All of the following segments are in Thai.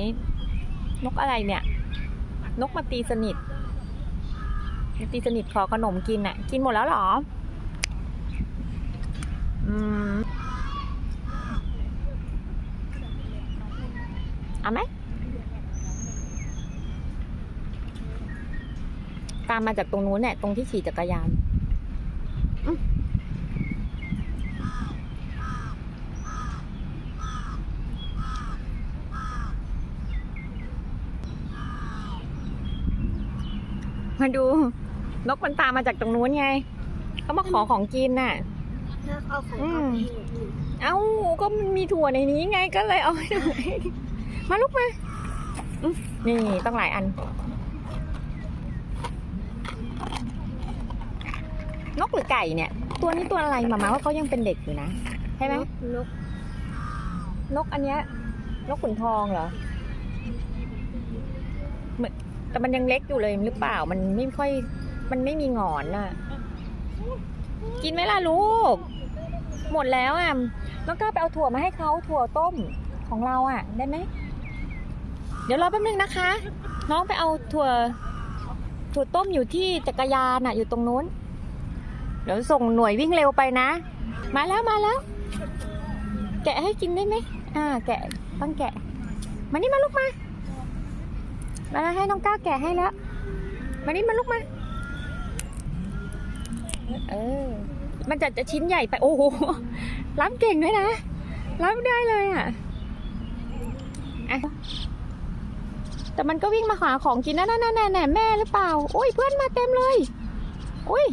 นี่นกอะไรเนี่ย นกมาตีสนิทมาตีสนิทขอขนมกินอะ กินหมดแล้วหรอ อืมเอาไหมตามมาจากตรงนู้นเนี่ยตรงที่ขี่จักรยาน มมาดู นกมันตามมาจากตรงนู้นไงเขามาขอของกินน่ะ แล้วเอาของอืเขาม ไปให้หนูกินเอ้าก็มันมีถั่วในนี้ไงก็เลยเอาให้ดูมาลุกมาอืมนี่ต้องหลายอัน นกหรือไก่เนี่ย ตัวนี้ตัวอะไรมามาว่าเขายังเป็นเด็กอยู่นะใช่ไหม นกนกอันเนี้ยนกขุนทองเหรอเหมือน แต่มันยังเล็กอยู่เลยหรือเปล่า มันไม่ค่อย มันไม่มีหงอนน่ะ กินไหมล่ะลูก หมดแล้วอะน้องก้าวไปเอาถั่วมาให้เขาถั่วต้มของเราอะ ได้ไหม เดี๋ยวรอแป๊บนึงนะคะ น้องไปเอาถั่ว ถั่วต้มอยู่ที่จักรยานอะ อยู่ตรงนู้น เดี๋ยวส่งหน่วยวิ่งเร็วไปนะ มาแล้วมาแล้ว แกะให้กินได้ไหม อ่า แกะ ต้องแกะ มานี่มาลูกมา มาแล้วให้น้องก้าวแกะให้แล้ว มานี่มาลูกมา เออ มันจะจะชิ้นใหญ่ไป โอ้โหรับเก่งด้วยนะรับได้เลยอะอะแต่มันก็วิ่งมาหาของกินนั่นนั่นนั่นนั่นแม่หรือเปล่า โอ้ยเพื่อนมาเต็มเลยอุ้ย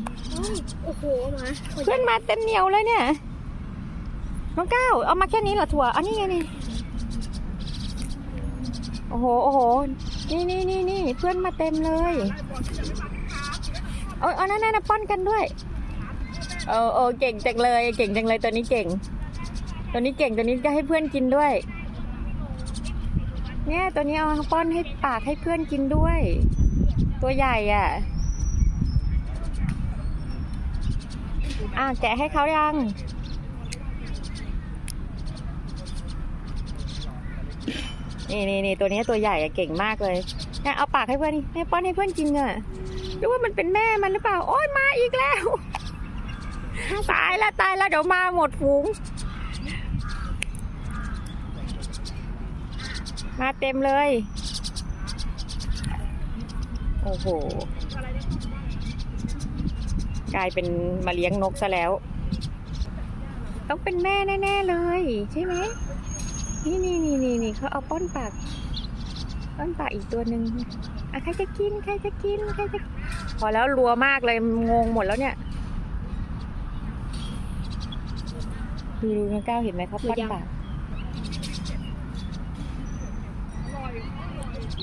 โอ้โหหมาเพื่อนมาเต็มเหนียวเลยเนี่ย น้องก้าวเอามาแค่นี้เหรอถั่ว อันนี้ไงนี่ โอ้โห โอ้โห นี่นี่นี่นี่เพื่อนมาเต็มเลยเอาเอานั่นนั่ะป้อนกันด้วยเออเออเก่งจังเลย เก่งจังเลยตัวนี้เก่ง ตัวนี้เก่งตัวนี้ก็ให้เพื่อนกินด้วย เนี่ยตัวนี้เอาป้อนให้ปากให้เพื่อนกินด้วย ตัวใหญ่อะอะแกะให้เขายัง นี่นี่นี่ตัวนี้ตัวใหญ่อะเก่งมากเลยเนี่ยเอาปากให้เพื่อนนี่นี่ป้อนให้เพื่อนกินอะหรือว่ามันเป็นแม่มันหรือเปล่า โอ้ยมาอีกแล้ว ตายแล้วตายแล้วเดี๋ยวมาหมดฝูง มาเต็มเลย โอ้โห กลายเป็นมาเลี้ยงนกซะแล้ว ต้องเป็นแม่แน่ ๆ เลย ใช่ไหม นี่เขาเอาป้อนปาก ป้อนปากอีกตัวหนึ่งอะใครจะกินใครจะกินใครจะพอแล้วรัวมากเลยงงหมดแล้วเนี่ยดูดูน้าก้าวเห็นไหมเขาป้อนปาก